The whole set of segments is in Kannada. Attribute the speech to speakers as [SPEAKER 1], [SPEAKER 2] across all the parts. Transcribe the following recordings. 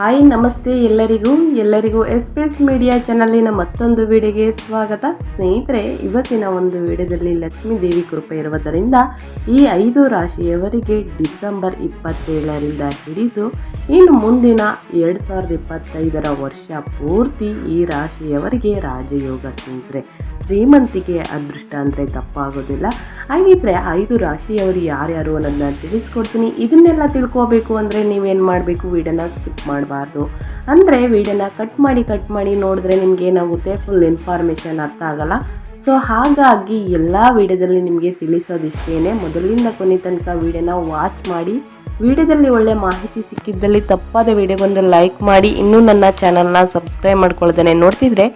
[SPEAKER 1] ಹಾಯ್, ನಮಸ್ತೆ ಎಲ್ಲರಿಗೂ. ಎಲ್ಲರಿಗೂ ಎಸ್ ಪಿ ಎಸ್ ಮೀಡಿಯಾ ಚಾನಲಿನ ಮತ್ತೊಂದು ವಿಡಿಯೋಗೆ ಸ್ವಾಗತ. ಸ್ನೇಹಿತರೆ, ಇವತ್ತಿನ ಒಂದು ವಿಡಿಯೋದಲ್ಲಿ ಲಕ್ಷ್ಮೀ ದೇವಿ ಕೃಪೆ ಇರುವುದರಿಂದ ಈ ಐದು ರಾಶಿಯವರಿಗೆ ಡಿಸೆಂಬರ್ ಇಪ್ಪತ್ತೇಳರಿಂದ ಹಿಡಿದು ಇನ್ನು ಮುಂದಿನ ಎರಡು ಸಾವಿರದ ಇಪ್ಪತ್ತೈದರ ವರ್ಷ ಪೂರ್ತಿ ಈ ರಾಶಿಯವರಿಗೆ ರಾಜಯೋಗ ಸ್ನೇಹಿತರೆ ಶ್ರೀಮಂತಿಕೆ ಅದೃಷ್ಟ ಅಂದರೆ ತಪ್ಪಾಗೋದಿಲ್ಲ. ಹಾಗಿದ್ರೆ ಐದು ರಾಶಿಯವರು ಯಾರ್ಯಾರು ಅನ್ನೋದನ್ನ ತಿಳಿಸ್ಕೊಡ್ತೀನಿ. ಇದನ್ನೆಲ್ಲ ತಿಳ್ಕೋಬೇಕು ಅಂದರೆ ನೀವೇನು ಮಾಡಬೇಕು? ವೀಡಿಯೋನ ಸ್ಕಿಪ್ ಮಾಡಬಾರ್ದು. ಅಂದರೆ ವೀಡಿಯೋನ ಕಟ್ ಮಾಡಿ ಕಟ್ ಮಾಡಿ ನೋಡಿದ್ರೆ ನಿಮ್ಗೆ ಏನಾಗುತ್ತೆ? ಫುಲ್ ಇನ್ಫಾರ್ಮೇಷನ್ ಅರ್ಥ ಆಗಲ್ಲ. ಸೊ ಹಾಗಾಗಿ ಎಲ್ಲ ವಿಡಿಯೋದಲ್ಲಿ ನಿಮಗೆ ತಿಳಿಸೋದಿಷ್ಟೇ ಮೊದಲಿಂದ ಕೊನೆ ತನಕ ವೀಡಿಯೋನ ವಾಚ್ ಮಾಡಿ ವಿಡಿಯೋದಲ್ಲಿ ಒಳ್ಳೆ ಮಾಹಿತಿ ಸಿಕ್ಕಿದ್ದಲ್ಲಿ ತಪ್ಪಾದ ವಿಡಿಯೋಗೊಂದು ಲೈಕ್ ಮಾಡಿ. ಇನ್ನೂ ನನ್ನ ಚಾನಲ್ನ ಸಬ್ಸ್ಕ್ರೈಬ್ ಮಾಡ್ಕೊಳ್ದೇನೆ ನೋಡ್ತಿದ್ರೆ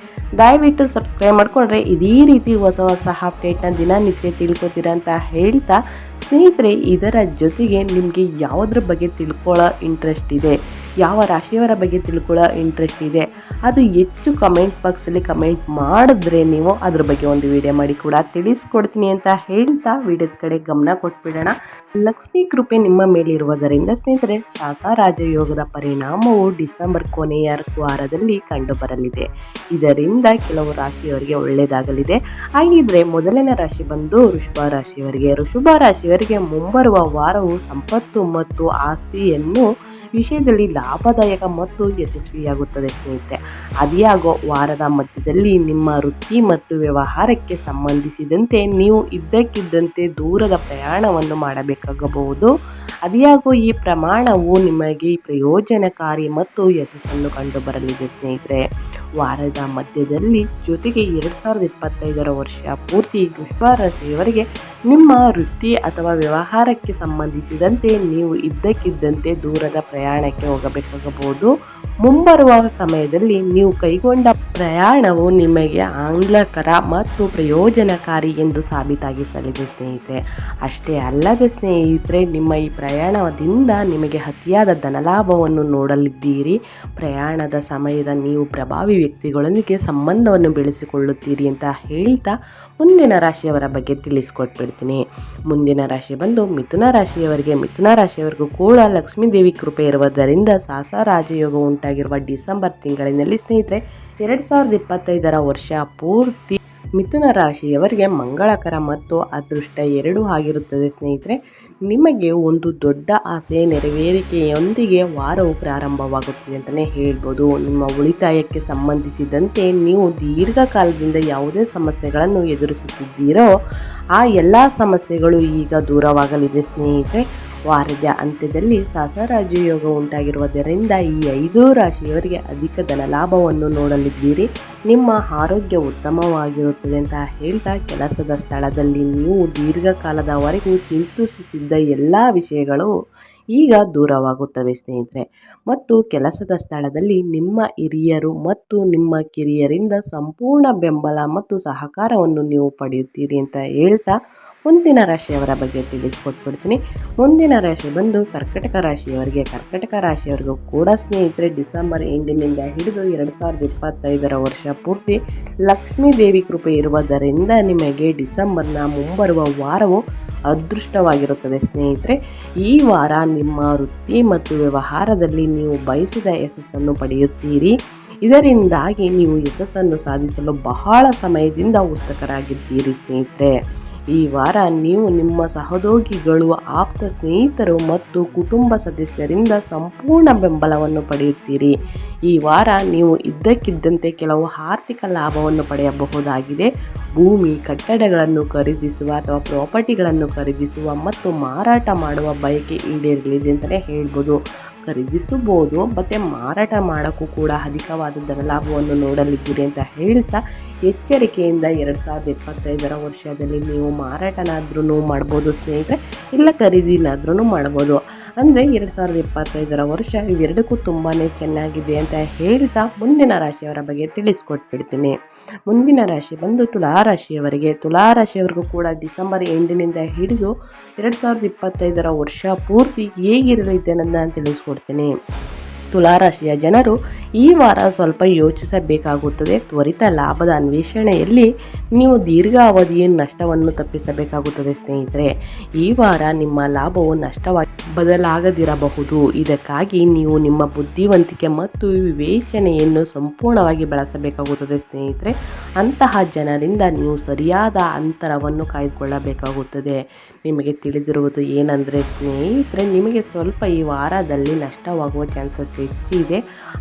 [SPEAKER 1] ದಯವಿಟ್ಟು ಸಬ್ಸ್ಕ್ರೈಬ್ ಮಾಡಿಕೊಂಡ್ರೆ ಇದೇ ರೀತಿ ಹೊಸ ಹೊಸ ಅಪ್ಡೇಟ್ನ ದಿನನಿತ್ಯ ತಿಳ್ಕೊತೀರ ಅಂತ ಹೇಳ್ತಾ, ಸ್ನೇಹಿತರೆ, ಇದರ ಜೊತೆಗೆ ನಿಮಗೆ ಯಾವುದ್ರ ಬಗ್ಗೆ ತಿಳ್ಕೊಳ್ಳೋ ಇಂಟ್ರೆಸ್ಟ್ ಇದೆ? ಯಾವ ರಾಶಿಯವರ ಬಗ್ಗೆ ತಿಳ್ಕೊಳ್ಳೋ ಇಂಟ್ರೆಸ್ಟ್ ಇದೆ. ಅದು ಹೆಚ್ಚು ಕಮೆಂಟ್ ಬಾಕ್ಸಲ್ಲಿ ಕಮೆಂಟ್ ಮಾಡಿದ್ರೆ ನೀವು ಅದ್ರ ಬಗ್ಗೆ ಒಂದು ವಿಡಿಯೋ ಮಾಡಿ ಕೂಡ ತಿಳಿಸ್ಕೊಡ್ತೀನಿ ಅಂತ ಹೇಳ್ತಾ ವಿಡಿಯೋದ ಕಡೆ ಗಮನ ಕೊಟ್ಬಿಡೋಣ. ಲಕ್ಷ್ಮೀ ಕೃಪೆ ನಿಮ್ಮ ಮೇಲಿರುವುದರಿಂದ ಸ್ನೇಹಿತರೆ, ಶಾಸ ರಾಜಯೋಗದ ಪರಿಣಾಮವು ಡಿಸೆಂಬರ್ ಕೊನೆಯ ವಾರದಲ್ಲಿ ಕಂಡುಬರಲಿದೆ. ಇದರಿಂದ ಕೆಲವು ರಾಶಿಯವರಿಗೆ ಒಳ್ಳೆಯದಾಗಲಿದೆ ಹಾಗಿದ್ರೆ ಮೊದಲನೇ ರಾಶಿ ಬಂದು ವೃಷಭ ರಾಶಿಯವರಿಗೆ. ವೃಷಭ ರಾಶಿಯವರಿಗೆ ಮುಂಬರುವ ವಾರವು ಸಂಪತ್ತು ಮತ್ತು ಆಸ್ತಿಯನ್ನು ವಿಷಯದಲ್ಲಿ ಲಾಭದಾಯಕ ಮತ್ತು ಯಶಸ್ವಿಯಾಗುತ್ತದೆ ಸ್ನೇಹಿತರೆ. ಅದಿಯಾಗೋ ವಾರದ ಮಧ್ಯದಲ್ಲಿ ನಿಮ್ಮ ವೃತ್ತಿ ಮತ್ತು ವ್ಯವಹಾರಕ್ಕೆ ಸಂಬಂಧಿಸಿದಂತೆ ನೀವು ಇದ್ದಕ್ಕಿದ್ದಂತೆ ದೂರದ ಪ್ರಯಾಣವನ್ನು ಮಾಡಬೇಕಾಗಬಹುದು. ಅದಿಯಾಗೋ ಈ ಪ್ರಮಾಣವು ನಿಮಗೆ ಪ್ರಯೋಜನಕಾರಿ ಮತ್ತು ಯಶಸ್ಸನ್ನು ಕಂಡುಬರಲಿದೆ, ಸ್ನೇಹಿತರೆ. ವಾರದ ಮಧ್ಯದಲ್ಲಿ ಜೊತೆಗೆ ಎರಡು ಸಾವಿರದ ಇಪ್ಪತ್ತೈದರ ವರ್ಷ ಪೂರ್ತಿ ರಾಶಿಯವರಿಗೆ ನಿಮ್ಮ ವೃತ್ತಿ ಅಥವಾ ವ್ಯವಹಾರಕ್ಕೆ ಸಂಬಂಧಿಸಿದಂತೆ ನೀವು ಇದ್ದಕ್ಕಿದ್ದಂತೆ ದೂರದ ಪ್ರಯಾಣಕ್ಕೆ ಹೋಗಬೇಕಾಗಬಹುದು. ಮುಂಬರುವ ಸಮಯದಲ್ಲಿ ನೀವು ಕೈಗೊಂಡ ಪ್ರಯಾಣವು ನಿಮಗೆ ಆಂಗ್ಲಕರ ಮತ್ತು ಪ್ರಯೋಜನಕಾರಿ ಎಂದು ಸಾಬೀತಾಗಿಸಲಿದೆ ಸ್ನೇಹಿತರೆ. ಅಷ್ಟೇ ಅಲ್ಲದೆ ಸ್ನೇಹಿತರೆ, ನಿಮ್ಮ ಈ ಪ್ರಯಾಣದಿಂದ ನಿಮಗೆ ಅತಿಯಾದ ಧನಲಾಭವನ್ನು ನೋಡಲಿದ್ದೀರಿ. ಪ್ರಯಾಣದ ಸಮಯದ ನೀವು ಪ್ರಭಾವಿ ವ್ಯಕ್ತಿಗಳೊಂದಿಗೆ ಸಂಬಂಧವನ್ನು ಬೆಳೆಸಿಕೊಳ್ಳುತ್ತೀರಿ ಅಂತ ಹೇಳ್ತಾ ಮುಂದಿನ ರಾಶಿಯವರ ಬಗ್ಗೆ ತಿಳಿಸ್ಕೊಟ್ಬಿಡ್ತೀನಿ. ಮುಂದಿನ ರಾಶಿ ಬಂದು ಮಿಥುನ ರಾಶಿಯವರಿಗೆ, ಮಿಥುನ ರಾಶಿಯವರಿಗೂ ಕೂಡ ಲಕ್ಷ್ಮೀದೇವಿ ಕೃಪೆ ಇರುವುದರಿಂದ ಸಾಸ ರಾಜಯೋಗ ಉಂಟಾಗಿರುವ ಡಿಸೆಂಬರ್ ತಿಂಗಳಿನಲ್ಲಿ ಸ್ನೇಹಿತರೆ, ಎರಡು ಸಾವಿರದ ಇಪ್ಪತ್ತೈದರ ವರ್ಷ ಪೂರ್ತಿ ಮಿಥುನ ರಾಶಿಯವರಿಗೆ ಮಂಗಳಕರ ಮತ್ತು ಅದೃಷ್ಟ ಎರಡೂ ಆಗಿರುತ್ತದೆ ಸ್ನೇಹಿತರೆ. ನಿಮಗೆ ಒಂದು ದೊಡ್ಡ ಆಸೆ ನೆರವೇರಿಕೆಯೊಂದಿಗೆ ವಾರವು ಪ್ರಾರಂಭವಾಗುತ್ತದೆ ಅಂತಲೇ ಹೇಳ್ಬೋದು. ನಿಮ್ಮ ಉಳಿತಾಯಕ್ಕೆ ಸಂಬಂಧಿಸಿದಂತೆ ನೀವು ದೀರ್ಘಕಾಲದಿಂದ ಯಾವುದೇ ಸಮಸ್ಯೆಗಳನ್ನು ಎದುರಿಸುತ್ತಿದ್ದೀರೋ ಆ ಎಲ್ಲ ಸಮಸ್ಯೆಗಳು ಈಗ ದೂರವಾಗಲಿದೆ, ಸ್ನೇಹಿತರೆ. ವಾರದ ಅಂತ್ಯದಲ್ಲಿ ಸಹಸರಾಜಯೋಗ ಉಂಟಾಗಿರುವುದರಿಂದ ಈ ಐದು ರಾಶಿಯವರಿಗೆ ಅಧಿಕ ಧನ ಲಾಭವನ್ನು ನೋಡಲಿದ್ದೀರಿ. ನಿಮ್ಮ ಆರೋಗ್ಯ ಉತ್ತಮವಾಗಿರುತ್ತದೆ ಅಂತ ಹೇಳ್ತಾ ಕೆಲಸದ ಸ್ಥಳದಲ್ಲಿ ನೀವು ದೀರ್ಘಕಾಲದವರೆಗೂ ಚಿಂತಿಸುತ್ತಿದ್ದ ಎಲ್ಲ ವಿಷಯಗಳು ಈಗ ದೂರವಾಗುತ್ತವೆ ಸ್ನೇಹಿತರೆ. ಮತ್ತು ಕೆಲಸದ ಸ್ಥಳದಲ್ಲಿ ನಿಮ್ಮ ಹಿರಿಯರು ಮತ್ತು ನಿಮ್ಮ ಕಿರಿಯರಿಂದ ಸಂಪೂರ್ಣ ಬೆಂಬಲ ಮತ್ತು ಸಹಕಾರವನ್ನು ನೀವು ಪಡೆಯುತ್ತೀರಿ ಅಂತ ಹೇಳ್ತಾ ಮುಂದಿನ ರಾಶಿಯವರ ಬಗ್ಗೆ ತಿಳಿಸ್ಕೊಟ್ಬಿಡ್ತೀನಿ. ಮುಂದಿನ ರಾಶಿ ಬಂದು ಕರ್ಕಟಕ ರಾಶಿಯವರಿಗೆ, ಕರ್ಕಟಕ ರಾಶಿಯವರಿಗೂ ಕೂಡ ಸ್ನೇಹಿತರೆ, ಡಿಸೆಂಬರ್ ಎಂಡಿನಿಂದ ಹಿಡಿದು ಎರಡು ಸಾವಿರದ ಇಪ್ಪತ್ತೈದರ ವರ್ಷ ಪೂರ್ತಿ ಲಕ್ಷ್ಮೀ ದೇವಿ ಕೃಪೆ ಇರುವುದರಿಂದ ನಿಮಗೆ ಡಿಸೆಂಬರ್ನ ಮುಂಬರುವ ವಾರವು ಅದೃಷ್ಟವಾಗಿರುತ್ತದೆ ಸ್ನೇಹಿತರೆ. ಈ ವಾರ ನಿಮ್ಮ ವೃತ್ತಿ ಮತ್ತು ವ್ಯವಹಾರದಲ್ಲಿ ನೀವು ಬಯಸಿದ ಯಶಸ್ಸನ್ನು ಪಡೆಯುತ್ತೀರಿ. ಇದರಿಂದಾಗಿ ನೀವು ಯಶಸ್ಸನ್ನು ಸಾಧಿಸಲು ಬಹಳ ಸಮಯದಿಂದ ಉತ್ಸುಕರಾಗಿದ್ದೀರಿ ಸ್ನೇಹಿತರೆ. ಈ ವಾರ ನೀವು ನಿಮ್ಮ ಸಹೋದ್ಯೋಗಿಗಳು, ಆಪ್ತ ಸ್ನೇಹಿತರು ಮತ್ತು ಕುಟುಂಬ ಸದಸ್ಯರಿಂದ ಸಂಪೂರ್ಣ ಬೆಂಬಲವನ್ನು ಪಡೆಯುತ್ತೀರಿ. ಈ ವಾರ ನೀವು ಇದ್ದಕ್ಕಿದ್ದಂತೆ ಕೆಲವು ಆರ್ಥಿಕ ಲಾಭವನ್ನು ಪಡೆಯಬಹುದಾಗಿದೆ. ಭೂಮಿ, ಕಟ್ಟಡಗಳನ್ನು ಖರೀದಿಸುವ ಅಥವಾ ಪ್ರಾಪರ್ಟಿಗಳನ್ನು ಖರೀದಿಸುವ ಮತ್ತು ಮಾರಾಟ ಮಾಡುವ ಬಯಕೆ ಈಡೇರಲಿದೆ ಅಂತಲೇ ಹೇಳ್ಬೋದು. ಖರೀದಿಸಬಹುದು ಮತ್ತು ಮಾರಾಟ ಮಾಡೋಕ್ಕೂ ಕೂಡ ಅಧಿಕವಾದ ಲಾಭವನ್ನು ನೋಡಲಿದ್ದೀರಿ ಅಂತ ಹೇಳ್ತಾ ಎಚ್ಚರಿಕೆಯಿಂದ ಎರಡು ಸಾವಿರದ ಇಪ್ಪತ್ತೈದರ ವರ್ಷದಲ್ಲಿ ನೀವು ಮಾರಾಟನಾದ್ರೂ ಮಾಡ್ಬೋದು ಸ್ನೇಹಿತರೆ, ಇಲ್ಲ ಖರೀದಿನಾದ್ರೂ ಮಾಡ್ಬೋದು. ಅಂದರೆ ಎರಡು ಸಾವಿರದ ಇಪ್ಪತ್ತೈದರ ವರ್ಷ ಇವೆರಡಕ್ಕೂ ತುಂಬಾ ಚೆನ್ನಾಗಿದೆ ಅಂತ ಹೇಳ್ತಾ ಮುಂದಿನ ರಾಶಿಯವರ ಬಗ್ಗೆ ತಿಳಿಸ್ಕೊಟ್ಬಿಡ್ತೀನಿ. ಮುಂದಿನ ರಾಶಿ ಬಂದು ತುಲಾ ರಾಶಿಯವರಿಗೆ. ತುಲಾ ರಾಶಿಯವರಿಗೂ ಕೂಡ ಡಿಸೆಂಬರ್ ಎಂಡಿನಿಂದ ಹಿಡಿದು ಎರಡು ಸಾವಿರದ ಇಪ್ಪತ್ತೈದರ ವರ್ಷ ಪೂರ್ತಿ ಹೇಗಿರಲಿದೆ ಅನ್ನೋದನ್ನ ತಿಳಿಸ್ಕೊಡ್ತೀನಿ. ತುಲಾರಾಶಿಯ ಜನರು ಈ ವಾರ ಸ್ವಲ್ಪ ಯೋಚಿಸಬೇಕಾಗುತ್ತದೆ. ತ್ವರಿತ ಲಾಭದ ಅನ್ವೇಷಣೆಯಲ್ಲಿ ನೀವು ದೀರ್ಘಾವಧಿಯ ನಷ್ಟವನ್ನು ತಪ್ಪಿಸಬೇಕಾಗುತ್ತದೆ ಸ್ನೇಹಿತರೆ. ಈ ವಾರ ನಿಮ್ಮ ಲಾಭವು ನಷ್ಟವಾಗಿ ಬದಲಾಗದಿರಬಹುದು. ಇದಕ್ಕಾಗಿ ನೀವು ನಿಮ್ಮ ಬುದ್ಧಿವಂತಿಕೆ ಮತ್ತು ವಿವೇಚನೆಯನ್ನು ಸಂಪೂರ್ಣವಾಗಿ ಬಳಸಬೇಕಾಗುತ್ತದೆ ಸ್ನೇಹಿತರೆ. ಅಂತಹ ಜನರಿಂದ ನೀವು ಸರಿಯಾದ ಅಂತರವನ್ನು ಕಾಯ್ದುಕೊಳ್ಳಬೇಕಾಗುತ್ತದೆ. ನಿಮಗೆ ತಿಳಿದಿರುವುದು ಏನಂದರೆ ಸ್ನೇಹಿತರೆ, ನಿಮಗೆ ಸ್ವಲ್ಪ ಈ ವಾರದಲ್ಲಿ ನಷ್ಟವಾಗುವ ಚಾನ್ಸಸ್ ಹೆಚ್ಚಿದೆ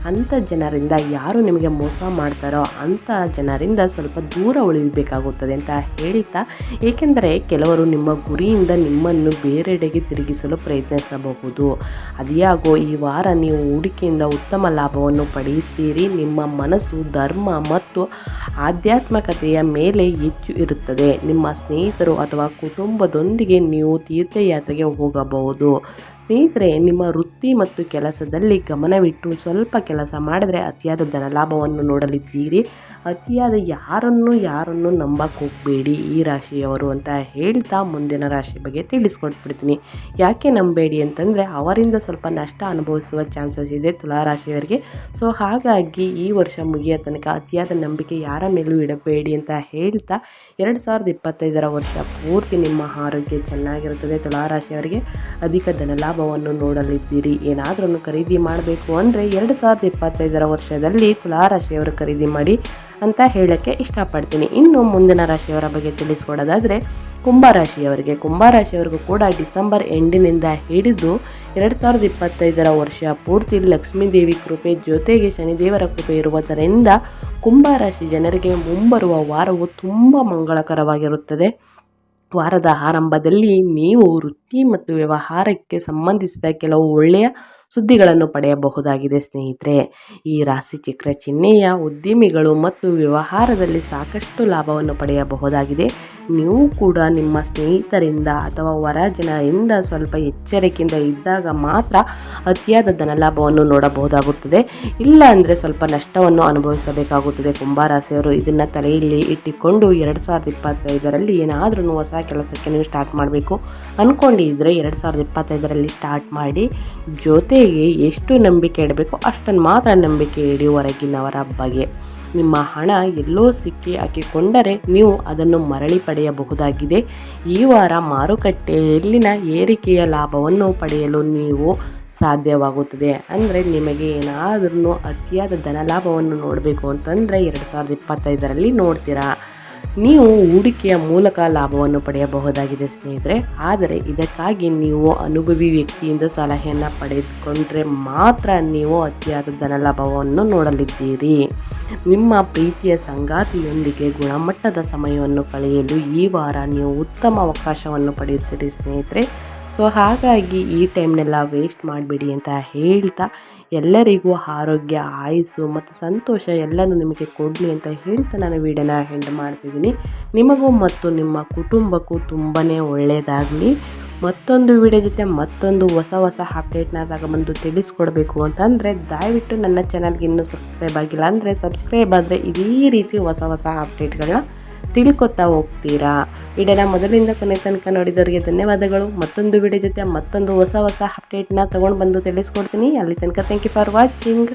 [SPEAKER 1] ಅಂಥ ಜನರಿಂದ ಯಾರು ನಿಮಗೆ ಮೋಸ ಮಾಡ್ತಾರೋ ಅಂಥ ಜನರಿಂದ ಸ್ವಲ್ಪ ದೂರ ಉಳಿಯಬೇಕಾಗುತ್ತದೆ ಅಂತ ಹೇಳ್ತಾ, ಏಕೆಂದರೆ ಕೆಲವರು ನಿಮ್ಮ ಗುರಿಯಿಂದ ನಿಮ್ಮನ್ನು ಬೇರೆಡೆಗೆ ತಿರುಗಿಸಲು ಪ್ರಯತ್ನಿಸಬಹುದು. ಅದಿಯಾಗೋ ಈ ವಾರ ನೀವು ಹೂಡಿಕೆಯಿಂದ ಉತ್ತಮ ಲಾಭವನ್ನು ಪಡೆಯುತ್ತೀರಿ. ನಿಮ್ಮ ಮನಸ್ಸು, ಧರ್ಮ ಮತ್ತು ಆಧ್ಯಾತ್ಮಿಕತೆಯ ಮೇಲೆ ಹೆಚ್ಚು ಇರುತ್ತದೆ. ನಿಮ್ಮ ಸ್ನೇಹಿತರು ಅಥವಾ ಕುಟುಂಬದೊಂದಿಗೆ ನೀವು ತೀರ್ಥಯಾತ್ರೆಗೆ ಹೋಗಬಹುದು. ಸ್ನೇಹಿತರೆ, ನಿಮ್ಮ ವೃತ್ತಿ ಮತ್ತು ಕೆಲಸದಲ್ಲಿ ಗಮನವಿಟ್ಟು ಸ್ವಲ್ಪ ಕೆಲಸ ಮಾಡಿದರೆ ಅತಿಯಾದ ಧನಲಾಭವನ್ನು ನೋಡಲಿದ್ದೀರಿ. ಅತಿಯಾದ ಯಾರನ್ನು ಯಾರನ್ನು ನಂಬಕ್ಕೆ ಹೋಗಬೇಡಿ. ಈ ರಾಶಿಯವರು ಅಂತ ಹೇಳ್ತಾ ಮುಂದಿನ ರಾಶಿ ಬಗ್ಗೆ ತಿಳಿಸ್ಕೊಟ್ಬಿಡ್ತೀನಿ. ಯಾಕೆ ನಂಬೇಡಿ ಅಂತಂದರೆ, ಅವರಿಂದ ಸ್ವಲ್ಪ ನಷ್ಟ ಅನುಭವಿಸುವ ಚಾನ್ಸಸ್ ಇದೆ ತುಲಾರಾಶಿಯವರಿಗೆ ಸೊ ಹಾಗಾಗಿ ಈ ವರ್ಷ ಮುಗಿಯೋ ತನಕ ಅತಿಯಾದ ನಂಬಿಕೆ ಯಾರ ಮೇಲೂ ಇಡಬೇಡಿ ಅಂತ ಹೇಳ್ತಾ ಎರಡು ಸಾವಿರದ ಇಪ್ಪತ್ತೈದರ ವರ್ಷ ಪೂರ್ತಿ ನಿಮ್ಮ ಆರೋಗ್ಯ ಚೆನ್ನಾಗಿರುತ್ತದೆ. ತುಲಾರಾಶಿಯವರಿಗೆ ರಾಶಿಯವರಿಗೆ ಅಧಿಕ ಧನಲಾಭವನ್ನು ನೋಡಲಿದ್ದೀರಿ? ಏನಾದರೂ ಖರೀದಿ ಮಾಡಬೇಕು ಅಂದರೆ ಎರಡು ಸಾವಿರದ ಇಪ್ಪತ್ತೈದರ ವರ್ಷದಲ್ಲಿ ತುಲಾ ರಾಶಿಯವರು ಖರೀದಿ ಮಾಡಿ ಅಂತ ಹೇಳೋಕ್ಕೆ ಇಷ್ಟಪಡ್ತೀನಿ. ಇನ್ನು ಮುಂದಿನ ರಾಶಿಯವರ ಬಗ್ಗೆ ತಿಳಿಸ್ಕೊಡೋದಾದರೆ ಕುಂಭರಾಶಿಯವರಿಗೆ ಕುಂಭರಾಶಿಯವರಿಗೂ ಕೂಡ ಡಿಸೆಂಬರ್ ಎಂಡಿನಿಂದ ಹಿಡಿದು ಎರಡು ಸಾವಿರದ ಇಪ್ಪತ್ತೈದರ ವರ್ಷ ಪೂರ್ತಿ ಲಕ್ಷ್ಮೀದೇವಿ ಕೃಪೆ ಜೊತೆಗೆ ಶನಿದೇವರ ಕೃಪೆ ಇರುವುದರಿಂದ ಕುಂಭರಾಶಿ ಜನರಿಗೆ ಮುಂಬರುವ ವಾರವು ತುಂಬ ಮಂಗಳಕರವಾಗಿರುತ್ತದೆ. ವಾರದ ಆರಂಭದಲ್ಲಿ ನೀವು ವೃತ್ತಿ ಮತ್ತು ವ್ಯವಹಾರಕ್ಕೆ ಸಂಬಂಧಿಸಿದ ಕೆಲವು ಒಳ್ಳೆಯ ಸುದ್ದಿಗಳನ್ನು ಪಡೆಯಬಹುದಾಗಿದೆ ಸ್ನೇಹಿತರೆ. ಈ ರಾಶಿ ಚಕ್ರ ಚಿಹ್ನೆಯ ಉದ್ಯಮಿಗಳು ಮತ್ತು ವ್ಯವಹಾರದಲ್ಲಿ ಸಾಕಷ್ಟು ಲಾಭವನ್ನು ಪಡೆಯಬಹುದಾಗಿದೆ. ನೀವು ಕೂಡ ನಿಮ್ಮ ಸ್ನೇಹಿತರಿಂದ ಅಥವಾ ಹೊರ ಸ್ವಲ್ಪ ಎಚ್ಚರಿಕೆಯಿಂದ ಇದ್ದಾಗ ಮಾತ್ರ ಅತಿಯಾದ ಧನಲಾಭವನ್ನು ನೋಡಬಹುದಾಗುತ್ತದೆ. ಇಲ್ಲ ಅಂದರೆ ಸ್ವಲ್ಪ ನಷ್ಟವನ್ನು ಅನುಭವಿಸಬೇಕಾಗುತ್ತದೆ. ಕುಂಭರಾಶಿಯವರು ಇದನ್ನು ತಲೆಯಲ್ಲಿ ಇಟ್ಟುಕೊಂಡು ಎರಡು ಸಾವಿರದ ಇಪ್ಪತ್ತೈದರಲ್ಲಿ ಏನಾದರೂ ಹೊಸ ಕೆಲಸಕ್ಕೆ ನೀವು ಸ್ಟಾರ್ಟ್ ಮಾಡಬೇಕು. ಅಂದ್ಕೊಂಡಿದ್ದರೆ ಎರಡು ಸಾವಿರದ ಇಪ್ಪತ್ತೈದರಲ್ಲಿ ಸ್ಟಾರ್ಟ್ ಮಾಡಿ ಜೊತೆಗೆ ಎಷ್ಟು ನಂಬಿಕೆ ಇಡಬೇಕು ಅಷ್ಟನ್ನು ಮಾತ್ರ ನಂಬಿಕೆ ಇಡಿ ಹೊರಗಿನವರ ಬಗ್ಗೆ ನಿಮ್ಮ ಹಣ ಎಲ್ಲೋ ಸಿಕ್ಕಿ ಹಾಕಿಕೊಂಡರೆ ನೀವು ಅದನ್ನು ಮರಳಿ ಪಡೆಯಬಹುದಾಗಿದೆ. ಈ ವಾರ ಮಾರುಕಟ್ಟೆಯಲ್ಲಿನ ಏರಿಕೆಯ ಲಾಭವನ್ನು ಪಡೆಯಲು ನೀವು ಸಾಧ್ಯವಾಗುತ್ತದೆ. ಅಂದರೆ ನಿಮಗೆ ಏನಾದರೂ ಅತಿಯಾದ ಧನಲಾಭವನ್ನು ನೋಡಬೇಕು ಅಂತಂದರೆ ಎರಡು ಸಾವಿರದ ಇಪ್ಪತ್ತೈದರಲ್ಲಿ ನೋಡ್ತೀರಾ? ನೀವು ಹೂಡಿಕೆಯ ಮೂಲಕ ಲಾಭವನ್ನು ಪಡೆಯಬಹುದಾಗಿದೆ ಸ್ನೇಹಿತರೆ. ಆದರೆ ಇದಕ್ಕಾಗಿ ನೀವು ಅನುಭವಿ ವ್ಯಕ್ತಿಯಿಂದ ಸಲಹೆಯನ್ನು ಪಡೆದುಕೊಂಡ್ರೆ ಮಾತ್ರ ನೀವು ಅತಿಯಾದ ಧನಲಾಭವನ್ನು ನೋಡಲಿದ್ದೀರಿ. ನಿಮ್ಮ ಪ್ರೀತಿಯ ಸಂಗಾತಿಯೊಂದಿಗೆ ಗುಣಮಟ್ಟದ ಸಮಯವನ್ನು ಕಳೆಯಲು ಈ ವಾರ ನೀವು ಉತ್ತಮ ಅವಕಾಶವನ್ನು ಪಡೆಯುತ್ತೀರಿ ಸ್ನೇಹಿತರೆ. ಸೊ, ಹಾಗಾಗಿ ಈ ಟೈಮ್ನೆಲ್ಲ ವೇಸ್ಟ್ ಮಾಡಬೇಡಿ ಅಂತ ಹೇಳ್ತಾ ಎಲ್ಲರಿಗೂ ಆರೋಗ್ಯ, ಆಯಸ್ಸು ಮತ್ತು ಸಂತೋಷ ಎಲ್ಲನೂ ನಿಮಗೆ ಕೊಡಲಿ ಅಂತ ಹೇಳ್ತಾ ನಾನು ವೀಡಿಯೋನ ಹೆಂಡ್ ಮಾಡ್ತಿದ್ದೀನಿ. ನಿಮಗೂ ಮತ್ತು ನಿಮ್ಮ ಕುಟುಂಬಕ್ಕೂ ತುಂಬಾ ಒಳ್ಳೆಯದಾಗಲಿ ಮತ್ತೊಂದು ವಿಡಿಯೋ ಜೊತೆ ಮತ್ತೊಂದು ಹೊಸ ಹೊಸ ಅಪ್ಡೇಟ್ನ ಬಂದು ತಿಳಿಸ್ಕೊಡ್ಬೇಕು ಅಂತಂದರೆ ದಯವಿಟ್ಟು ನನ್ನ ಚಾನಲ್ಗೆ ಇನ್ನೂ ಸಬ್ಸ್ಕ್ರೈಬ್ ಆಗಿಲ್ಲ ಅಂದರೆ ಸಬ್ಸ್ಕ್ರೈಬ್ ಆದರೆ ಇದೇ ರೀತಿ ಹೊಸ ಹೊಸ ಅಪ್ಡೇಟ್ಗಳನ್ನ ತಿಳ್ಕೊತಾ ಹೋಗ್ತೀರಾ. ವಿಡಿಯೋನ ಮೊದಲಿಂದ ಕೊನೆ ತನಕ ನೋಡಿದವರಿಗೆ ಧನ್ಯವಾದಗಳು. ಮತ್ತೊಂದು ವಿಡಿಯೋ ಜೊತೆ ಮತ್ತೊಂದು ಹೊಸ ಹೊಸ ಅಪ್ಡೇಟ್ನ ತೊಗೊಂಡು ಬಂದು ತಿಳಿಸ್ಕೊಡ್ತೀನಿ. ಅಲ್ಲಿ ತನಕ ಥ್ಯಾಂಕ್ ಯು ಫಾರ್ ವಾಚಿಂಗ್